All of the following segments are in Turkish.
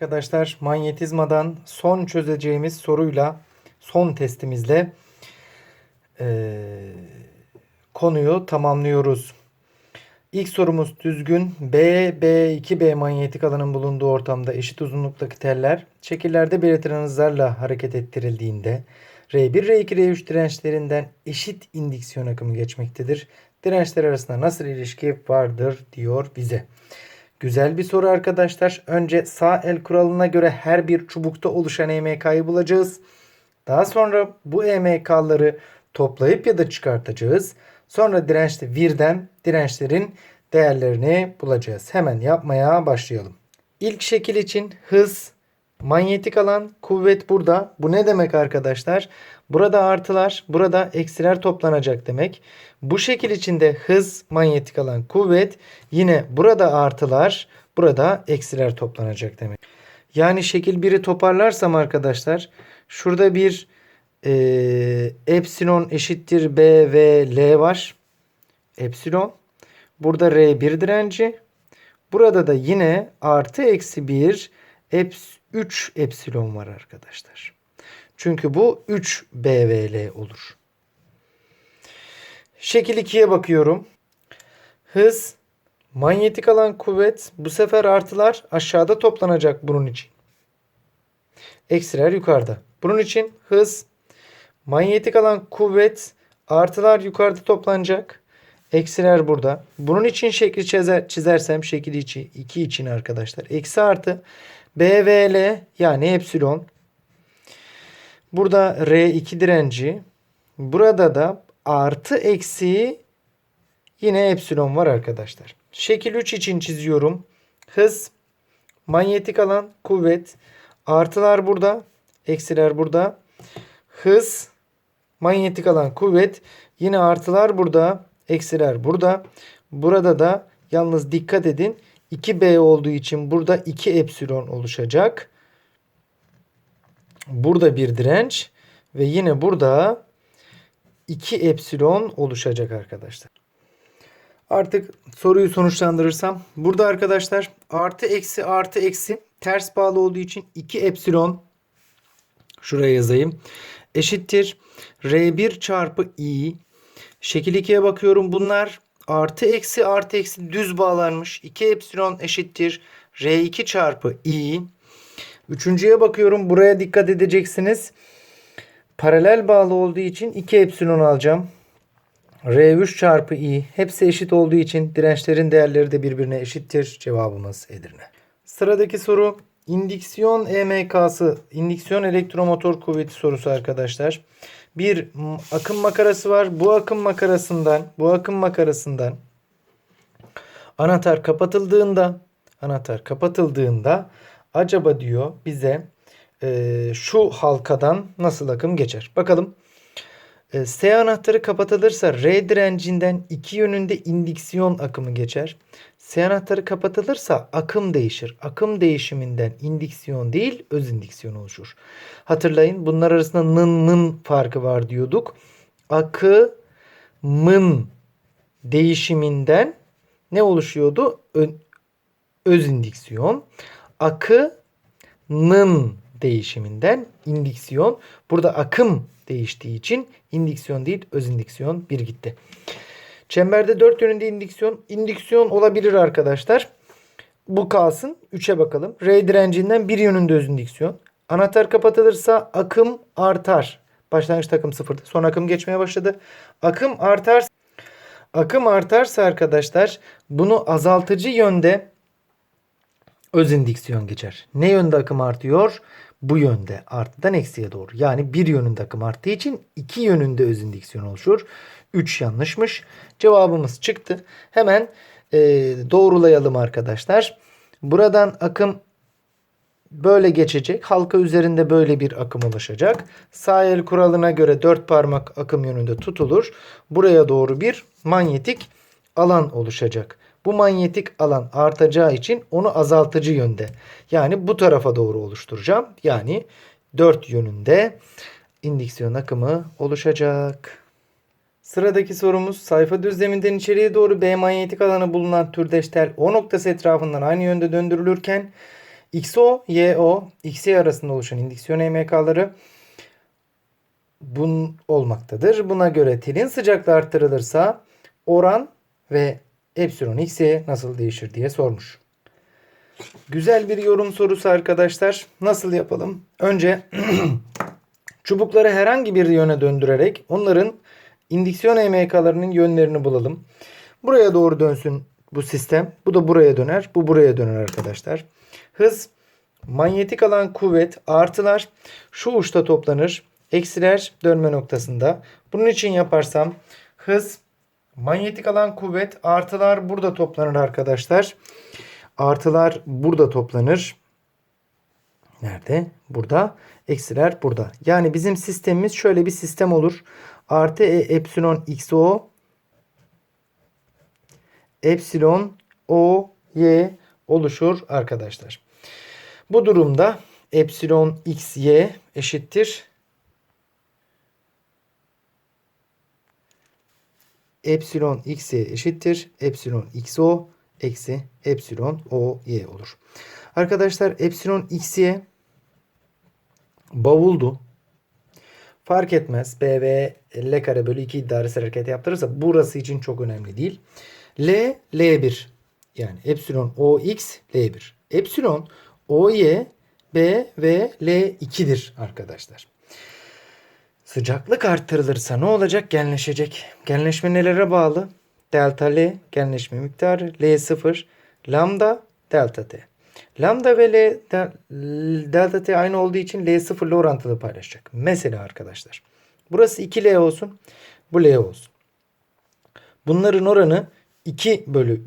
Arkadaşlar manyetizmadan son çözeceğimiz soruyla son testimizle eee, konuyu tamamlıyoruz. İlk sorumuz düzgün. B, B2B manyetik alanın bulunduğu ortamda eşit uzunluktaki teller şekillerde belirtilen hızlarla hareket ettirildiğinde R1, R2, R3 dirençlerinden eşit indüksiyon akımı geçmektedir. Dirençler arasında nasıl ilişki vardır diyor bize. Güzel bir soru arkadaşlar. Önce sağ el kuralına göre her bir çubukta oluşan EMK'yı bulacağız. Daha sonra bu EMK'ları toplayıp ya da çıkartacağız. Sonra dirençli birden dirençlerin değerlerini bulacağız. Hemen yapmaya başlayalım. İlk şekil için hız, manyetik alan, kuvvet burada. Bu ne demek arkadaşlar? Burada artılar, burada eksiler toplanacak demek. Bu şekil içinde hız, manyetik alan, kuvvet yine burada artılar, burada eksiler toplanacak demek. Yani şekil 1'i toparlarsam arkadaşlar şurada bir eee epsilon eşittir B ve L var. Epsilon. Burada R1 direnci. Burada da yine artı eksi 1 eps 3 epsilon var arkadaşlar. Çünkü bu 3 B ve L olur. Şekil 2'ye bakıyorum. Hız, manyetik alan kuvvet bu sefer artılar aşağıda toplanacak bunun için. Eksiler yukarıda. Bunun için hız, manyetik alan kuvvet artılar yukarıda toplanacak. Eksiler burada. Bunun için şekli çizer, çizersem şekil içi 2 için arkadaşlar. Eksi artı B ve L yani epsilon. Burada R2 direnci. Burada da artı eksi yine epsilon var arkadaşlar. Şekil 3 için çiziyorum. Hız, manyetik alan, kuvvet. Artılar burada, eksiler burada. Hız, manyetik alan, kuvvet. Yine artılar burada, eksiler burada. Burada da yalnız dikkat edin 2B olduğu için burada 2 epsilon oluşacak. Burada bir direnç ve yine burada 2 epsilon oluşacak arkadaşlar. Artık soruyu sonuçlandırırsam burada arkadaşlar artı eksi artı eksi ters bağlı olduğu için 2 epsilon şuraya yazayım eşittir R1 çarpı I. Şekil 2'ye bakıyorum. Bunlar artı eksi artı eksi düz bağlanmış. 2 epsilon eşittir R2 çarpı I Üçüncüye bakıyorum buraya dikkat edeceksiniz paralel bağlı olduğu için 2 epsilon alacağım. R3 çarpı I hepsi eşit olduğu için dirençlerin değerleri de birbirine eşittir. Cevabımız Edirne. Sıradaki soru indüksiyon EMK'sı, indüksiyon elektromotor kuvveti sorusu arkadaşlar. Bir akım makarası var. Bu akım makarasından, bu akım makarasından anahtar kapatıldığında, anahtar kapatıldığında acaba diyor bize e, şu halkadan nasıl akım geçer? Bakalım. E, S anahtarı kapatılırsa R direncinden iki yönünde indüksiyon akımı geçer. S anahtarı kapatılırsa akım değişir. Akım değişiminden indüksiyon değil öz indüksiyon oluşur. Hatırlayın bunlar arasında nın mın farkı var diyorduk. Akımın değişiminden ne oluşuyordu? Ö- öz indüksiyon. Akının değişiminden indüksiyon. Burada akım değiştiği için indüksiyon değil öz indüksiyon bir gitti. Çemberde dört yönünde indüksiyon. İndüksiyon olabilir arkadaşlar. Bu kalsın. 3'e bakalım. R direncinden bir yönünde öz indüksiyon. Anahtar kapatılırsa akım artar. Başlangıçta akım sıfırdı. Sonra akım geçmeye başladı. Akım artar. Akım artarsa arkadaşlar bunu azaltıcı yönde öz indüksiyon geçer. Ne yönde akım artıyor? Bu yönde artıdan eksiye doğru. Yani bir yönünde akım arttığı için iki yönünde öz indüksiyon oluşur. 3 yanlışmış. Cevabımız çıktı. Hemen e, doğrulayalım arkadaşlar. Buradan akım böyle geçecek. Halka üzerinde böyle bir akım oluşacak. Sağ kuralına göre dört parmak akım yönünde tutulur. Buraya doğru bir manyetik alan oluşacak. Bu manyetik alan artacağı için onu azaltıcı yönde. Yani bu tarafa doğru oluşturacağım. Yani dört yönünde indüksiyon akımı oluşacak. Sıradaki sorumuz sayfa düzleminden içeriye doğru B manyetik alanı bulunan türdeş tel O noktası etrafından aynı yönde döndürülürken XO, YO, XY arasında oluşan indüksiyon EMK'ları bun olmaktadır. Buna göre telin sıcaklığı arttırılırsa oran ve epsilon x'ye nasıl değişir diye sormuş. Güzel bir yorum sorusu arkadaşlar. Nasıl yapalım? Önce çubukları herhangi bir yöne döndürerek onların indüksiyon EMK'larının yönlerini bulalım. Buraya doğru dönsün bu sistem. Bu da buraya döner. Bu buraya döner arkadaşlar. Hız, manyetik alan kuvvet, artılar şu uçta toplanır. Eksiler dönme noktasında. Bunun için yaparsam hız, manyetik alan kuvvet, artılar burada toplanır arkadaşlar. Artılar burada toplanır. Nerede? Burada. Eksiler burada. Yani bizim sistemimiz şöyle bir sistem olur. Artı e, epsilon xo epsilon o y oluşur arkadaşlar. Bu durumda epsilon x y eşittir epsilon xy eşittir epsilon xo eksi epsilon o y olur. Arkadaşlar epsilon xy bavuldu. Fark etmez. B ve L kare bölü 2 idaresel hareket yaptırırsa burası için çok önemli değil. L, L1. Yani epsilon OX, L1. Epsilon OY, B ve L2'dir arkadaşlar. Sıcaklık arttırılırsa ne olacak? Genleşecek. Genleşme nelere bağlı? Delta L genleşme miktarı. L0 lambda delta T. Lambda ve L de, delta T aynı olduğu için L0 ile orantılı paylaşacak. Mesela arkadaşlar. Burası 2L olsun. Bu L olsun. Bunların oranı 2 bölü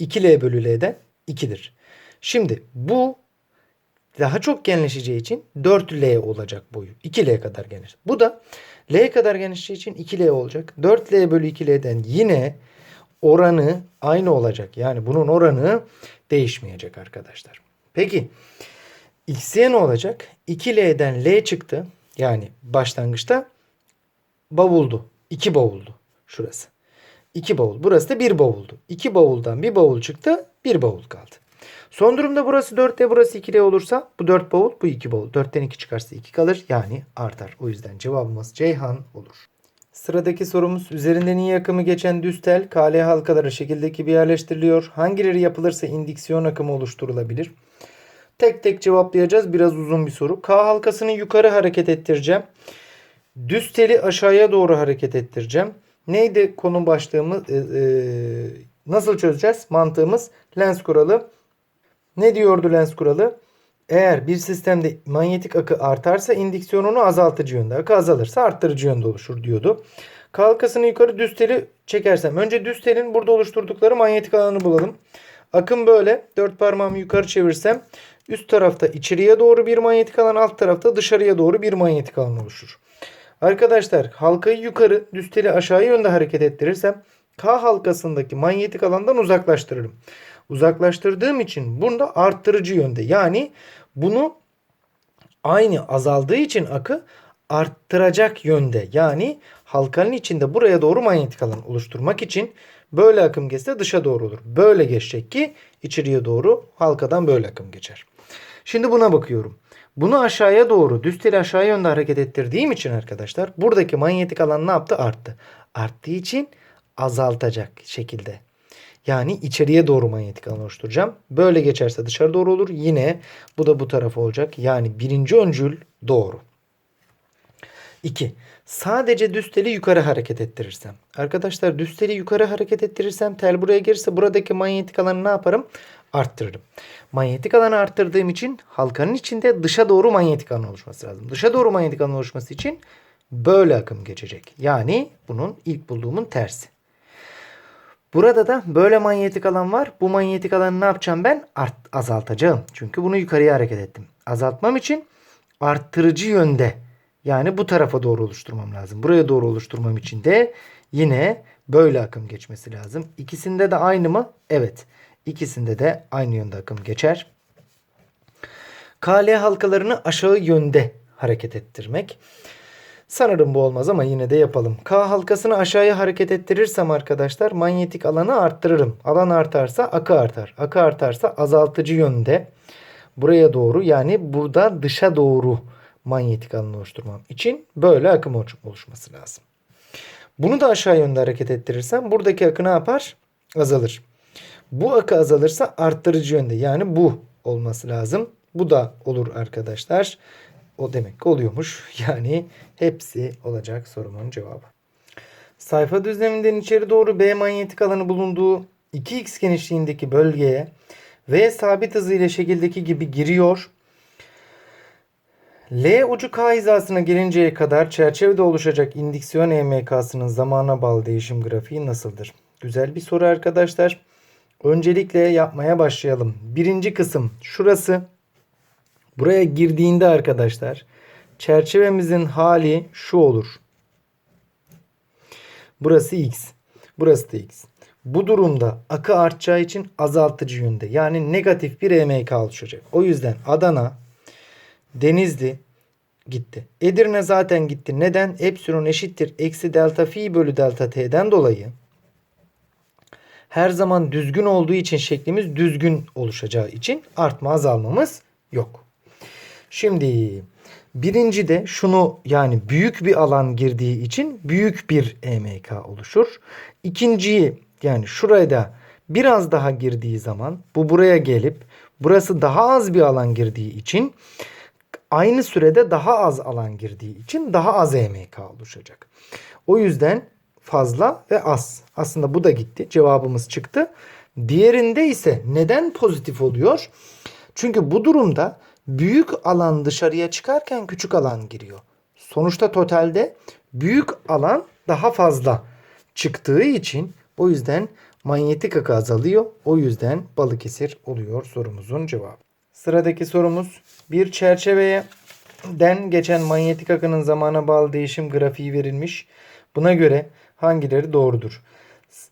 2L bölü L'den 2'dir. Şimdi bu daha çok genleşeceği için 4L olacak boyu. 2L kadar geniş. Bu da L kadar genişleyeceği için 2L olacak. 4L bölü 2L'den yine oranı aynı olacak. Yani bunun oranı değişmeyecek arkadaşlar. Peki X'ye ne olacak? 2L'den L çıktı. Yani başlangıçta bavuldu. 2 bavuldu. Şurası. 2 bavul. Burası da 1 bavuldu. 2 bavuldan bir bavul çıktı. 1 bavul kaldı. Son durumda burası 4D burası 2D olursa bu 4 bavul bu 2 bavul. 4'ten 2 çıkarsa 2 kalır. Yani artar. O yüzden cevabımız Ceyhan olur. Sıradaki sorumuz üzerinden iyi akımı geçen düz tel KL halkaları şekildeki bir yerleştiriliyor. Hangileri yapılırsa indüksiyon akımı oluşturulabilir? Tek tek cevaplayacağız. Biraz uzun bir soru. K halkasını yukarı hareket ettireceğim. Düz teli aşağıya doğru hareket ettireceğim. Neydi konu başlığımız? Ee, e, nasıl çözeceğiz? Mantığımız lens kuralı. Ne diyordu lens kuralı? Eğer bir sistemde manyetik akı artarsa indüksiyonunu azaltıcı yönde, akı azalırsa arttırıcı yönde oluşur diyordu. Kalkasını yukarı düz teli çekersem önce düz telin burada oluşturdukları manyetik alanı bulalım. Akım böyle. Dört parmağımı yukarı çevirsem üst tarafta içeriye doğru bir manyetik alan, alt tarafta dışarıya doğru bir manyetik alan oluşur. Arkadaşlar halkayı yukarı, düz teli aşağı yönde hareket ettirirsem K halkasındaki manyetik alandan uzaklaştırırım uzaklaştırdığım için bunda arttırıcı yönde. Yani bunu aynı azaldığı için akı arttıracak yönde. Yani halkanın içinde buraya doğru manyetik alan oluşturmak için böyle akım geçse dışa doğru olur. Böyle geçecek ki içeriye doğru halkadan böyle akım geçer. Şimdi buna bakıyorum. Bunu aşağıya doğru düz teli aşağı yönde hareket ettirdiğim için arkadaşlar buradaki manyetik alan ne yaptı? Arttı. Arttığı için azaltacak şekilde. Yani içeriye doğru manyetik alan oluşturacağım. Böyle geçerse dışarı doğru olur. Yine bu da bu tarafa olacak. Yani birinci öncül doğru. 2. Sadece düz teli yukarı hareket ettirirsem. Arkadaşlar düz teli yukarı hareket ettirirsem tel buraya gelirse buradaki manyetik alanı ne yaparım? Arttırırım. Manyetik alanı arttırdığım için halkanın içinde dışa doğru manyetik alan oluşması lazım. Dışa doğru manyetik alan oluşması için böyle akım geçecek. Yani bunun ilk bulduğumun tersi. Burada da böyle manyetik alan var. Bu manyetik alanı ne yapacağım ben? Art, azaltacağım. Çünkü bunu yukarıya hareket ettim. Azaltmam için arttırıcı yönde yani bu tarafa doğru oluşturmam lazım. Buraya doğru oluşturmam için de yine böyle akım geçmesi lazım. İkisinde de aynı mı? Evet. İkisinde de aynı yönde akım geçer. KL halkalarını aşağı yönde hareket ettirmek. Sanırım bu olmaz ama yine de yapalım. K halkasını aşağıya hareket ettirirsem arkadaşlar manyetik alanı arttırırım. Alan artarsa akı artar. Akı artarsa azaltıcı yönde. buraya doğru yani burada dışa doğru manyetik alan oluşturmam için böyle akım oluş- oluşması lazım. Bunu da aşağı yönde hareket ettirirsem buradaki akı ne yapar? Azalır. Bu akı azalırsa arttırıcı yönde yani bu olması lazım. Bu da olur arkadaşlar. O demek oluyormuş. Yani hepsi olacak sorumun cevabı. Sayfa düzleminden içeri doğru B manyetik alanı bulunduğu 2x genişliğindeki bölgeye V sabit hızı ile şekildeki gibi giriyor. L ucu K hizasına gelinceye kadar çerçevede oluşacak indüksiyon EMK'sının zamana bağlı değişim grafiği nasıldır? Güzel bir soru arkadaşlar. Öncelikle yapmaya başlayalım. Birinci kısım şurası. Buraya girdiğinde arkadaşlar çerçevemizin hali şu olur. Burası x. Burası da x. Bu durumda akı artacağı için azaltıcı yönde. Yani negatif bir EMK oluşacak. O yüzden Adana, Denizli gitti. Edirne zaten gitti. Neden? Epsilon eşittir. Eksi delta fi bölü delta t'den dolayı her zaman düzgün olduğu için şeklimiz düzgün oluşacağı için artma azalmamız yok. Şimdi birinci de şunu yani büyük bir alan girdiği için büyük bir EMK oluşur. İkinciyi yani şuraya da biraz daha girdiği zaman bu buraya gelip burası daha az bir alan girdiği için aynı sürede daha az alan girdiği için daha az EMK oluşacak. O yüzden fazla ve az. Aslında bu da gitti. Cevabımız çıktı. Diğerinde ise neden pozitif oluyor? Çünkü bu durumda büyük alan dışarıya çıkarken küçük alan giriyor. Sonuçta totalde büyük alan daha fazla çıktığı için o yüzden manyetik akı azalıyor. O yüzden Balıkesir oluyor sorumuzun cevabı. Sıradaki sorumuz bir çerçeveye den geçen manyetik akının zamana bağlı değişim grafiği verilmiş. Buna göre hangileri doğrudur?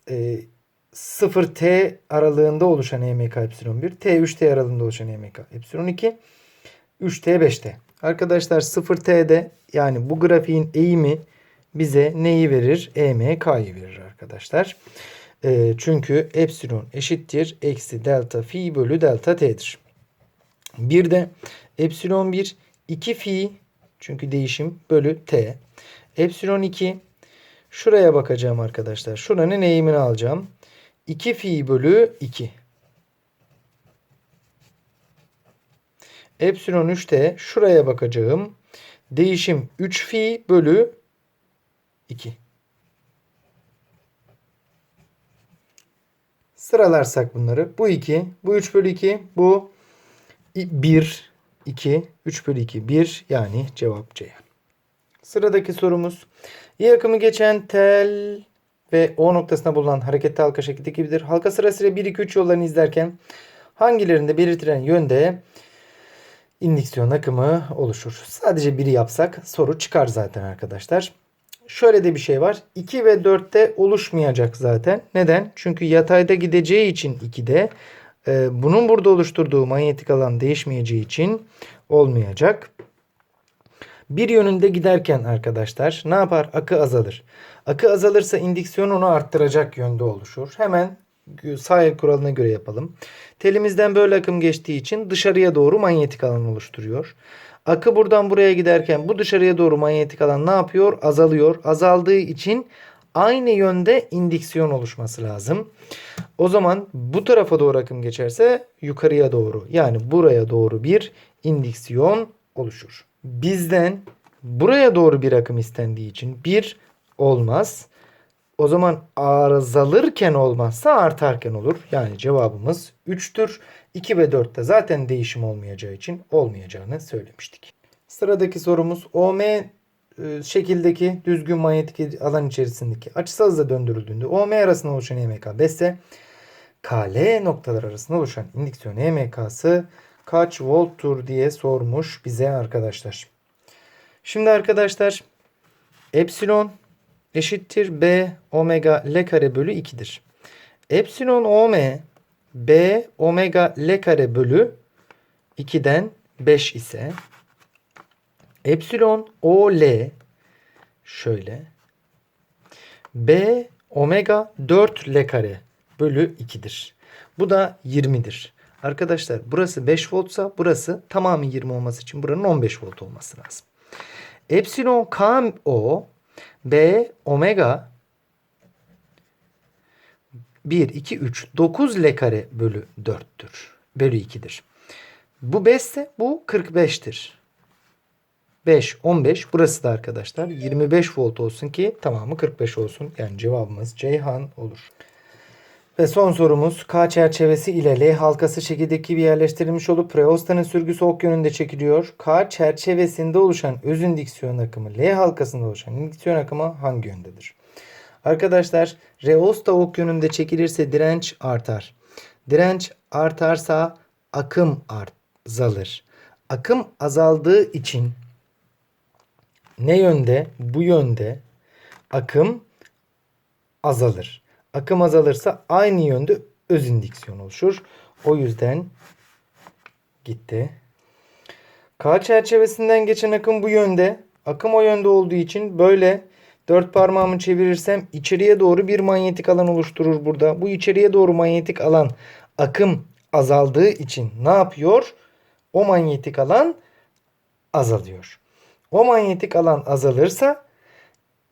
E, 0T aralığında oluşan EMK epsilon 1, T3T aralığında oluşan EMK epsilon 2, 3T 5T. Arkadaşlar 0T'de yani bu grafiğin eğimi bize neyi verir? EMK'yı verir arkadaşlar. E, çünkü epsilon eşittir eksi delta fi bölü delta t'dir. Bir de epsilon 1 2 fi çünkü değişim bölü t. Epsilon 2 şuraya bakacağım arkadaşlar. Şuranın eğimini alacağım. 2 fi bölü 2. Epsilon 3t şuraya bakacağım. Değişim 3 fi bölü 2. Sıralarsak bunları. Bu 2, bu 3 bölü 2, bu 1, 2, 3 bölü 2, 1 yani cevap C. Sıradaki sorumuz. İyi akımı geçen tel ve O noktasına bulunan hareketli halka şekilde gibidir. Halka sırasıyla 1, 2, 3 yollarını izlerken hangilerinde belirtilen yönde indüksiyon akımı oluşur? Sadece biri yapsak soru çıkar zaten arkadaşlar. Şöyle de bir şey var. 2 ve 4'te oluşmayacak zaten. Neden? Çünkü yatayda gideceği için 2'de e, bunun burada oluşturduğu manyetik alan değişmeyeceği için olmayacak. Bir yönünde giderken arkadaşlar ne yapar? Akı azalır. Akı azalırsa indüksiyon onu arttıracak yönde oluşur. Hemen sahil kuralına göre yapalım. Telimizden böyle akım geçtiği için dışarıya doğru manyetik alan oluşturuyor. Akı buradan buraya giderken bu dışarıya doğru manyetik alan ne yapıyor? Azalıyor. Azaldığı için aynı yönde indüksiyon oluşması lazım. O zaman bu tarafa doğru akım geçerse yukarıya doğru yani buraya doğru bir indüksiyon oluşur. Bizden buraya doğru bir akım istendiği için bir olmaz. O zaman azalırken olmazsa artarken olur. Yani cevabımız 3'tür. 2 ve 4'te zaten değişim olmayacağı için olmayacağını söylemiştik. Sıradaki sorumuz OM e, şekildeki düzgün manyetik alan içerisindeki açısal hızla döndürüldüğünde OM arasında oluşan EMK 5 ise KL noktalar arasında oluşan indüksiyon EMK'sı kaç volttur diye sormuş bize arkadaşlar. Şimdi arkadaşlar epsilon eşittir B omega L kare bölü 2'dir. Epsilon OM B omega L kare bölü 2'den 5 ise epsilon OL şöyle B omega 4 L kare bölü 2'dir. Bu da 20'dir. Arkadaşlar burası 5 voltsa burası tamamı 20 olması için buranın 15 volt olması lazım. Epsilon K o B omega 1, 2, 3, 9 L kare bölü 4'tür. Bölü 2'dir. Bu 5 ise bu 45'tir. 5, 15. Burası da arkadaşlar 25 volt olsun ki tamamı 45 olsun. Yani cevabımız Ceyhan olur. Ve son sorumuz K çerçevesi ile L halkası şekildeki gibi yerleştirilmiş olup reostanın sürgüsü ok yönünde çekiliyor. K çerçevesinde oluşan özün diksiyon akımı L halkasında oluşan diksiyon akımı hangi yöndedir? Arkadaşlar reosta ok yönünde çekilirse direnç artar. Direnç artarsa akım azalır. Akım azaldığı için ne yönde? Bu yönde akım azalır. Akım azalırsa aynı yönde öz indiksiyon oluşur. O yüzden gitti. K çerçevesinden geçen akım bu yönde. Akım o yönde olduğu için böyle dört parmağımı çevirirsem içeriye doğru bir manyetik alan oluşturur burada. Bu içeriye doğru manyetik alan akım azaldığı için ne yapıyor? O manyetik alan azalıyor. O manyetik alan azalırsa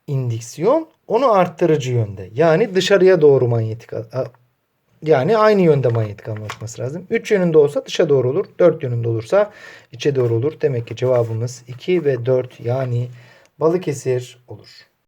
indiksiyon onu arttırıcı yönde. Yani dışarıya doğru manyetik yani aynı yönde manyetik alan oluşması lazım. 3 yönünde olsa dışa doğru olur. 4 yönünde olursa içe doğru olur. Demek ki cevabımız 2 ve 4 yani Balıkesir olur.